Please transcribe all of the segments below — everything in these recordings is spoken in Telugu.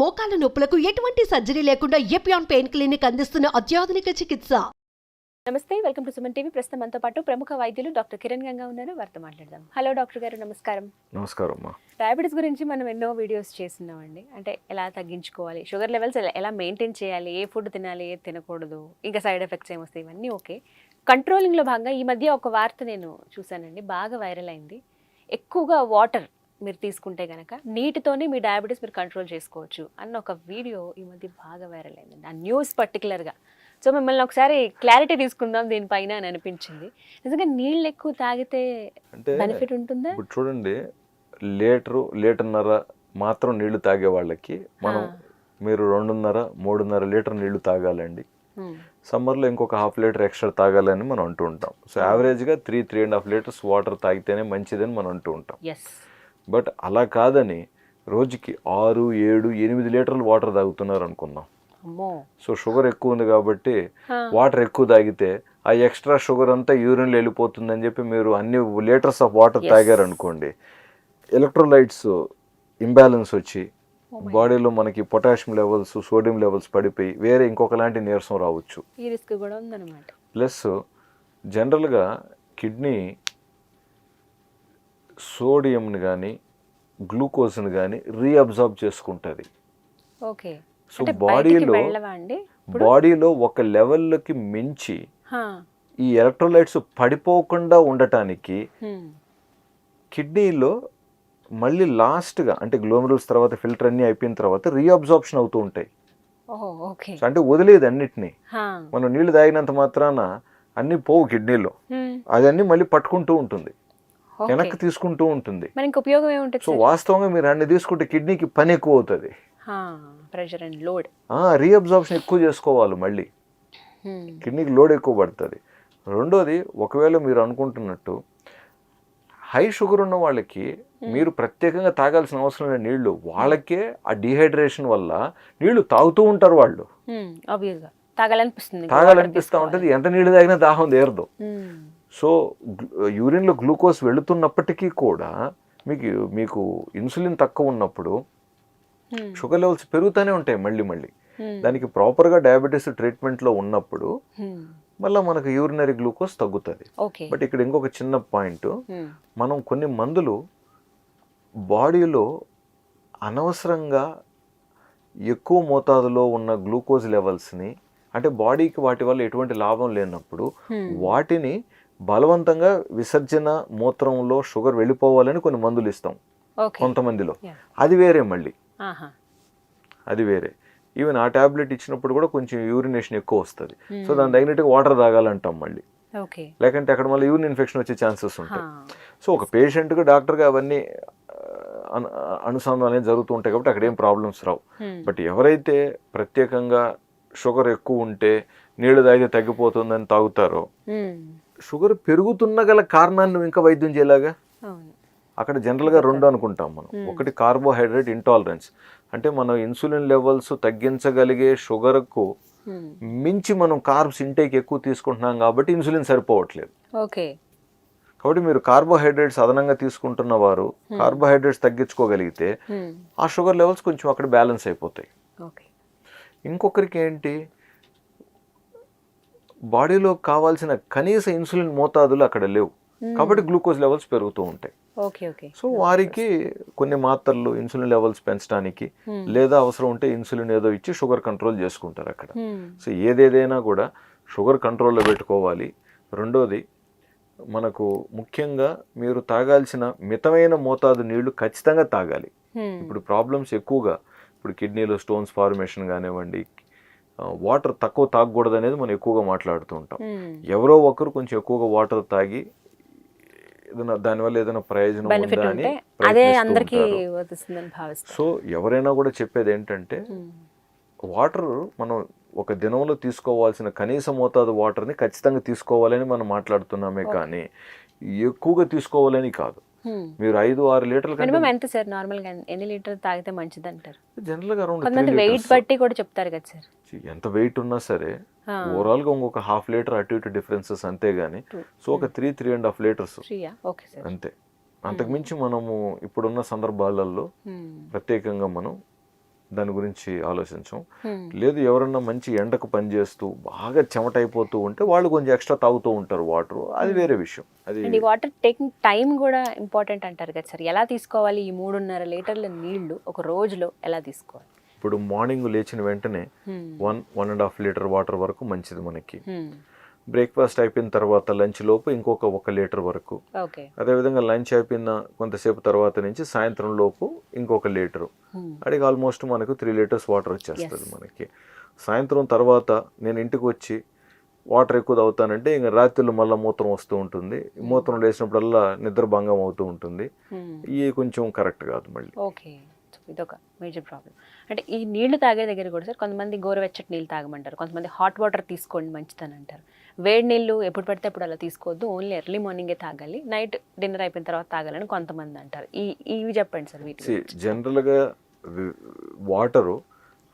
మోకాల నొప్పులకు ఎటువంటి సర్జరీ లేకుండా ఎపియాన్ పెయిన్ క్లినిక్ అందిస్తున్న అత్యాధునిక చికిత్స. నమస్తే వెల్కమ్ టు సుమన్ టీవీ. ప్రస్తుతం మనతో పాటు ప్రముఖ వైద్యులు డాక్టర్ కిరణ్ గంగా ఉన్నారు. వారితో మాట్లాడదాం. హలో డాక్టర్ గారు నమస్కారం. నమస్కారం అమ్మా. డయాబెటీస్ గురించి మనం ఎన్నో వీడియోస్ చేస్తున్నామండి. అంటే ఎలా తగ్గించుకోవాలి? షుగర్ లెవెల్స్ ఎలా ఎలా మెయింటైన్ చేయాలి? ఏ ఫుడ్ తినాలి? ఏ తినకూడదు? ఇంకా సైడ్ ఎఫెక్ట్స్ ఏమొస్తాయి? ఇవన్నీ ఓకే. కంట్రోలింగ్లో భాగంగా ఈ మధ్య ఒక వార్త నేను చూశానండి. బాగా వైరల్ అయింది. ఎక్కువగా వాటర్ మీరు తీసుకుంటే కనుక నీటితోనే మీ డయాబెటీస్ మీరు కంట్రోల్ చేసుకోవచ్చు అన్న ఒక వీడియో ఈ మధ్య బాగా వైరల్ అయిందండి ఆ న్యూస్ పర్టికులర్గా సో మిమ్మల్ని ఒకసారి క్లారిటీ తీసుకుందాం దీనిపైన అని అనిపించింది. నిజంగా నీళ్ళు ఎక్కువ తాగితే అంటే బెనిఫిట్ ఉంటుందా? ఇప్పుడు చూడండి లీటరు లీటర్న్నర మాత్రం నీళ్ళు తాగే వాళ్ళకి మనం. మీరు రెండున్నర మూడున్నర లీటర్ నీళ్ళు తాగాలండి. సమ్మర్లో ఇంకొక హాఫ్ లీటర్ ఎక్స్ట్రా తాగాలని మనం అంటూ ఉంటాం. సో యావరేజ్గా three three and half litres water తాగితేనే మంచిదని మనం అంటూ ఉంటాం. బట్ అలా కాదని రోజుకి ఆరు ఏడు ఎనిమిది లీటర్లు వాటర్ తాగుతున్నారు అనుకుందాం సో షుగర్ ఎక్కువ ఉంది కాబట్టి. వాటర్ ఎక్కువ తాగితే ఆ ఎక్స్ట్రా షుగర్ అంతా యూరిన్లో వెళ్ళిపోతుందని చెప్పి మీరు అన్ని లీటర్స్ ఆఫ్ వాటర్ Yes. తాగారనుకోండి ఎలక్ట్రోలైట్స్ ఇంబ్యాలెన్స్ వచ్చి Oh బాడీలో మనకి పొటాషియం లెవెల్స్ సోడియం లెవెల్స్ పడిపోయి వేరే ఇంకొకలాంటి నీరసం రావచ్చు ఈ రిస్క్ కూడా ఉందన్నమాట ప్లస్ జనరల్గా కిడ్నీ సోడియంని కానీ గ్లూకోజ్ని కానీ రీఅబ్జార్బ్ చేసుకుంటుంది ఓకే సో బాడీలో? బాడీలో ఒక లెవెల్కి మించి. ఈ ఎలక్ట్రోలైట్స్ పడిపోకుండా ఉండటానికి. కిడ్నీలో మళ్ళీ లాస్ట్గా అంటే గ్లోమరుల్స్ తర్వాత ఫిల్టర్ అన్నీ అయిపోయిన తర్వాత రీఅబ్జార్ప్షన్ అవుతూ ఉంటాయి అంటే వదిలేదు అన్నిటినీ. మనం నీళ్ళు తాగినంత మాత్రాన అన్నీ పోవు కిడ్నీలో. అదన్నీ మళ్ళీ పట్టుకుంటూ ఉంటుంది. వెనక్కి తీసుకుంటూ ఉంటుంది. మరి ఇంక ఉపయోగం ఏముంటుంది సో వాస్తవంగా మీరు అన్ని తీసుకుంటే కిడ్నీకి పని ఎక్కువ అవుతుంది. Pressure and load. రీఅబ్జార్ప్షన్ ఎక్కువ చేసుకోవాలి మళ్ళీ. కిడ్నీకి లోడ్ ఎక్కువ పడుతుంది. రెండోది ఒకవేళ మీరు అనుకుంటున్నట్టు హై షుగర్ ఉన్న వాళ్ళకి మీరు ప్రత్యేకంగా తాగాల్సిన అవసరం లేని నీళ్ళు వాళ్ళకే ఆ డిహైడ్రేషన్ వల్ల నీళ్ళు తాగుతూ ఉంటారు వాళ్ళు. తాగాలనిపిస్తుంది. తాగాలనిపిస్తూ ఉంటుంది. ఎంత నీళ్ళు తాగినా దాహం తీరదు. సో యూరిన్లో గ్లూకోజ్ వెళుతున్నప్పటికీ కూడా మీకు మీకు ఇన్సులిన్ తక్కువ ఉన్నప్పుడు. షుగర్ లెవెల్స్ పెరుగుతూనే ఉంటాయి మళ్ళీ మళ్ళీ. దానికి ప్రాపర్గా డయాబెటీస్ ట్రీట్మెంట్లో ఉన్నప్పుడు. మళ్ళీ మనకు యూరినరీ గ్లూకోజ్ తగ్గుతుంది బట్ ఇక్కడ ఇంకొక చిన్న పాయింట్. మనం కొన్ని మందులు బాడీలో అనవసరంగా ఎక్కువ మోతాదులో ఉన్న గ్లూకోజ్ లెవెల్స్ని అంటే బాడీకి వాటి వల్ల ఎటువంటి లాభం లేనప్పుడు. వాటిని బలవంతంగా విసర్జన మూత్రంలో షుగర్ వెళ్ళిపోవాలని కొన్ని మందులు ఇస్తాం కొంతమందిలో. అది వేరే మళ్ళీ. అది వేరే ఈవెన్ ఆ టాబ్లెట్ ఇచ్చినప్పుడు కూడా కొంచెం యూరినేషన్ ఎక్కువ వస్తుంది Hmm. సో దాని తగినట్టుగా వాటర్ తాగాలంటాం మళ్ళీ లేకంటే అక్కడ మళ్ళీ యూరిన్ ఇన్ఫెక్షన్ వచ్చే ఛాన్సెస్ ఉంటాయి. సో ఒక పేషెంట్గా డాక్టర్గా అవన్నీ అనుసంధానం అనేది జరుగుతూ ఉంటాయి కాబట్టి అక్కడ ఏం ప్రాబ్లమ్స్ రావు Hmm. బట్ ఎవరైతే ప్రత్యేకంగా షుగర్ ఎక్కువ ఉంటే నీళ్ళు తాగితే తగ్గిపోతుందని తాగుతారో Hmm. షుగర్ పెరుగుతున్న గల కారణాన్ని నువ్వు ఇంకా వైద్యం చేయలాగా? అక్కడ జనరల్గా రెండు అనుకుంటాం మనం. ఒకటి కార్బోహైడ్రేట్ ఇంటాలరెన్స్ అంటే మనం ఇన్సులిన్ లెవెల్స్ తగ్గించగలిగే షుగర్కు. మించి మనం కార్బ్స్ ఇంటేక్ ఎక్కువ తీసుకుంటున్నాం కాబట్టి ఇన్సులిన్ సరిపోవట్లేదు. ఓకే. కాబట్టి మీరు కార్బోహైడ్రేట్స్ అదనంగా తీసుకుంటున్న వారు కార్బోహైడ్రేట్స్ తగ్గించుకోగలిగితే. ఆ షుగర్ లెవెల్స్ కొంచెం అక్కడ బ్యాలెన్స్ అయిపోతాయి. ఓకే. ఇంకొకరికి ఏంటి? బాడీలో కావాల్సిన కనీస ఇన్సులిన్ మోతాదులు అక్కడ లేవు. కాబట్టి గ్లూకోజ్ లెవెల్స్ పెరుగుతూ ఉంటాయి. Okay okay. సో వారికి కొన్ని మాత్రలు ఇన్సులిన్ లెవెల్స్ పెంచడానికి. లేదా అవసరం ఉంటే ఇన్సులిన్ ఏదో ఇచ్చి షుగర్ కంట్రోల్ చేసుకుంటారు అక్కడ. సో ఏదేదైనా కూడా షుగర్ కంట్రోల్లో పెట్టుకోవాలి. రెండోది మనకు ముఖ్యంగా మీరు తాగాల్సిన మితమైన మోతాదు నీళ్ళు ఖచ్చితంగా తాగాలి. ఇప్పుడు ప్రాబ్లమ్స్ ఎక్కువగా ఇప్పుడు కిడ్నీలో స్టోన్స్ ఫార్మేషన్ కానివ్వండి వాటర్ తక్కువ తాగకూడదు అనేది మనం ఎక్కువగా మాట్లాడుతూ ఉంటాం. ఎవరో ఒకరు కొంచెం ఎక్కువగా వాటర్ తాగి ఏదైనా దానివల్ల ఏదైనా ప్రయోజనం ఉందా అని అదే అందరికీ సో ఎవరైనా కూడా చెప్పేది ఏంటంటే. వాటర్ మనం ఒక దినంలో తీసుకోవాల్సిన కనీస మోతాదు వాటర్ని ఖచ్చితంగా తీసుకోవాలని మనం మాట్లాడుతున్నామే కానీ ఎక్కువగా తీసుకోవాలని కాదు. మీరు ఐదు ఆరు లీటర్ల మినిమం ఎంత సార్? నార్మల్గా ఎన్ని లీటర్ తాగితే మంచిది అంటారు జనరల్గా అరౌండ్ కొంతమంది వెయిట్ బట్టి కూడా చెప్తారు కదా సార్. ఎంత వెయిట్ ఉన్నా సరే. ఓవరాల్గా ఇంకొక హాఫ్ లీటర్ అటు ఇటు డిఫరెన్సెస్ అంతే గానీ. సో ఒక three three and half litres Sriya okay sir అంతే. అంతకుమించి మనము ఇప్పుడున్న సందర్భాలలో Hmm. ప్రత్యేకంగా మనం దాని గురించి ఆలోచించం. లేదు ఎవరన్నా మంచి ఎండకు పనిచేస్తూ బాగా చెమట అయిపోతూ ఉంటే వాళ్ళు కొంచెం ఎక్స్ట్రా తాగుతూ ఉంటారు వాటర్. అది వేరే విషయం. అది వాటర్ టేకింగ్ టైం కూడా ఇంపార్టెంట్ అంటారు కదా సార్. ఎలా తీసుకోవాలి ఈ మూడున్నర లీటర్ల నీళ్ళు ఒక రోజులో ఎలా తీసుకోవాలి? ఇప్పుడు మార్నింగ్ లేచిన వెంటనే. One one and half litre water వరకు మంచిది మనకి. బ్రేక్ఫాస్ట్ అయిపోయిన తర్వాత లంచ్ లోపు ఇంకొక ఒక లీటర్ వరకు. అదేవిధంగా లంచ్ అయిపోయిన కొంతసేపు తర్వాత నుంచి సాయంత్రం లోపు ఇంకొక లీటరు. Hmm. అడిగి ఆల్మోస్ట్ మనకు త్రీ లీటర్స్ వాటర్ వచ్చేస్తుంది. మనకి. సాయంత్రం తర్వాత నేను ఇంటికి వచ్చి వాటర్ ఎక్కువ తాగుతానంటే ఇంకా రాత్రిలో మళ్ళీ మూత్రం వస్తూ ఉంటుంది. మూత్రం లేచినప్పుడల్లా నిద్ర భంగం అవుతూ ఉంటుంది. Hmm. ఇవి కొంచెం కరెక్ట్ కాదు మళ్ళీ. ఓకే. ఇదొక మేజర్ ప్రాబ్లం అంటే ఈ నీళ్ళు తాగే దగ్గర కూడా సార్ కొంతమంది గోరువెచ్చటి నీళ్ళు తాగమంటారు. కొంతమంది హాట్ వాటర్ తీసుకోండి మంచిదని అంటారు. వేడి నీళ్ళు ఎప్పుడు పడితే అప్పుడు అలా తీసుకోవద్దు. ఓన్లీ ఎర్లీ మార్నింగే తాగాలి. నైట్ డిన్నర్ అయిపోయిన తర్వాత తాగాలని కొంతమంది అంటారు. ఈ ఇవి చెప్పండి సార్ వీటి. జనరల్గా వాటరు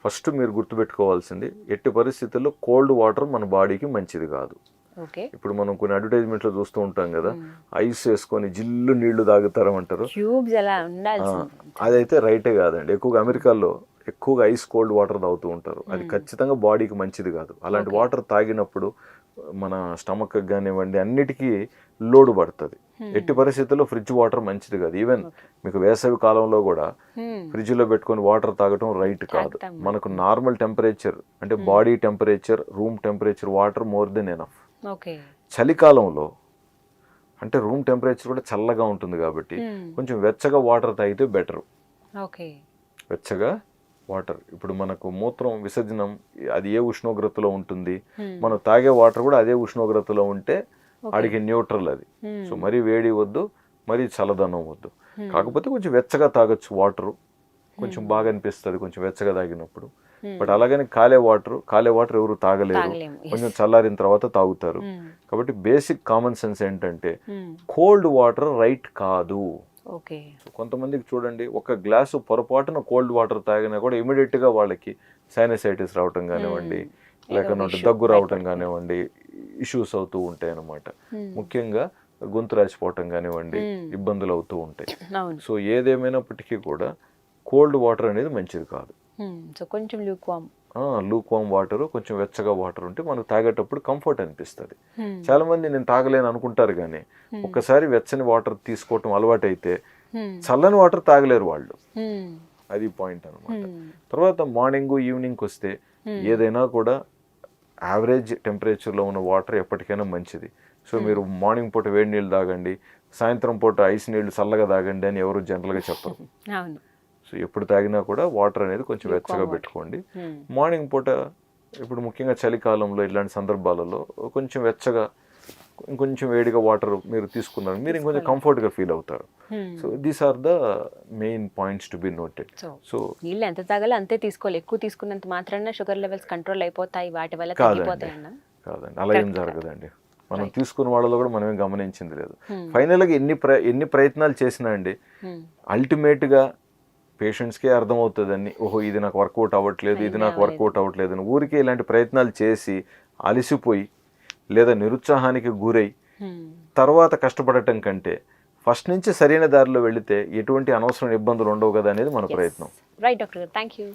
ఫస్ట్ మీరు గుర్తుపెట్టుకోవాల్సింది ఎట్టి పరిస్థితుల్లో కోల్డ్ వాటర్ మన బాడీకి మంచిది కాదు. ఓకే. ఇప్పుడు మనం కొన్ని అడ్వర్టైజ్మెంట్లో చూస్తూ ఉంటాం కదా. ఐస్ వేసుకొని జిల్లు నీళ్ళు ఉండాల్సింది అదైతే రైటే కాదండి. ఎక్కువగా అమెరికాలో ఎక్కువగా ఐస్ కోల్డ్ వాటర్ తాగుతూ ఉంటారు. అది. ఖచ్చితంగా బాడీకి మంచిది కాదు. అలాంటి. వాటర్ తాగినప్పుడు మన స్టమక్ కానివ్వండి అన్నిటికీ లోడ్ పడుతుంది. ఎట్టి పరిస్థితుల్లో ఫ్రిడ్జ్ వాటర్ మంచిది కాదు ఈవెన్. మీకు వేసవి కాలంలో కూడా. ఫ్రిడ్జ్లో పెట్టుకొని వాటర్ తాగటం రైట్ కాదు. మనకు నార్మల్ టెంపరేచర్ అంటే body temperature room temperature water more than enough చలికాలంలో అంటే రూమ్ టెంపరేచర్ కూడా చల్లగా ఉంటుంది కాబట్టి. కొంచెం వెచ్చగా వాటర్ తాగితే బెటర్ ఓకే వెచ్చగా వాటర్ ఇప్పుడు మనకు మూత్రం విసర్జనం అది ఏ ఉష్ణోగ్రతలో ఉంటుంది. మనం తాగే వాటర్ కూడా అదే ఉష్ణోగ్రతలో ఉంటే. ఆడికి న్యూట్రల్ అది. సో మరీ వేడి వద్దు మరీ చల్లదనం వద్దు. కాకపోతే కొంచెం వెచ్చగా తాగొచ్చు వాటర్ కొంచెం బాగా అనిపిస్తుంది కొంచెం వెచ్చగా తాగినప్పుడు. బట్ అలాగని కాలే వాటర్ కాలే వాటర్ ఎవరు తాగలేరు. కొంచెం చల్లారిన తర్వాత తాగుతారు. కాబట్టి బేసిక్ కామన్ సెన్స్ ఏంటంటే. కోల్డ్ వాటర్ రైట్ కాదు ఓకే. కొంతమందికి చూడండి ఒక గ్లాసు పొరపాటున కోల్డ్ వాటర్ తాగినా కూడా ఇమీడియట్గా వాళ్ళకి సైనసైటిస్ రావటం కానివ్వండి లేకపోతే దగ్గు రావటం. కానివ్వండి ఇష్యూస్ అవుతూ ఉంటాయి అన్నమాట. Hmm. ముఖ్యంగా గొంతు రాసిపోవటం కానివ్వండి. ఇబ్బందులు అవుతూ ఉంటాయి. సో ఏదేమైనప్పటికీ కూడా కోల్డ్ వాటర్ అనేది మంచిది కాదు. సో కొంచెం లూక్ వామ్ వాటర్ కొంచెం వెచ్చగా వాటర్ ఉంటే మనకు తాగేటప్పుడు కంఫర్ట్ అనిపిస్తుంది. చాలా మంది నేను తాగలేను అనుకుంటారు కానీ ఒక్కసారి వెచ్చని వాటర్ తీసుకోవటం అలవాటు అయితే చల్లని వాటర్ తాగలేరు వాళ్ళు. అది పాయింట్ అన్నమాట. తర్వాత మార్నింగ్ ఈవినింగ్ వస్తే ఏదైనా కూడా యావరేజ్ టెంపరేచర్లో ఉన్న వాటర్ ఎప్పటికైనా మంచిది. సో మీరు మార్నింగ్ పూట వేడి నీళ్ళు తాగండి సాయంత్రం పూట ఐస్ నీళ్ళు చల్లగా తాగండి అని ఎవరు జనరల్గా చెప్పరు. సో ఎప్పుడు తాగినా కూడా వాటర్ అనేది కొంచెం వెచ్చగా. పెట్టుకోండి Hmm. మార్నింగ్ పూట ఇప్పుడు ముఖ్యంగా చలికాలంలో ఇలాంటి సందర్భాలలో కొంచెం వెచ్చగా ఇంకొంచెం వేడిగా వాటర్ మీరు తీసుకున్నారు మీరు ఇంకొంచెం కంఫర్ట్గా ఫీల్ అవుతారు Hmm. So these are the main points to be noted so నీళ్ళు ఎంత తాగాలో అంతే తీసుకోవాలి ఎక్కువ తీసుకున్నంత మాత్రాన షుగర్ లెవెల్స్ కంట్రోల్ అయిపోతాయి వాటి వల్ల కాదండి కాదండి అలా ఏం. జరగదండి మనం తీసుకున్న వాళ్ళలో కూడా మనం ఏం గమనించింది లేదు Hmm. ఫైనల్గా ఎన్ని ప్ర ఎన్ని ప్రయత్నాలు చేసినా అండి Hmm. అల్టిమేట్గా పేషెంట్స్కే అర్థమవుతుందని ఓహో ఇది నాకు వర్కౌట్ అవ్వట్లేదు ఇది నాకు. వర్కౌట్ అవ్వట్లేదు అని ఊరికే ఇలాంటి ప్రయత్నాలు చేసి అలసిపోయి లేదా నిరుత్సాహానికి గురై. తర్వాత కష్టపడటం కంటే ఫస్ట్ నుంచి సరైన దారిలో వెళితే ఎటువంటి అనవసరం ఇబ్బందులు ఉండవు కదా అనేది మన ప్రయత్నం. Right doctor thank you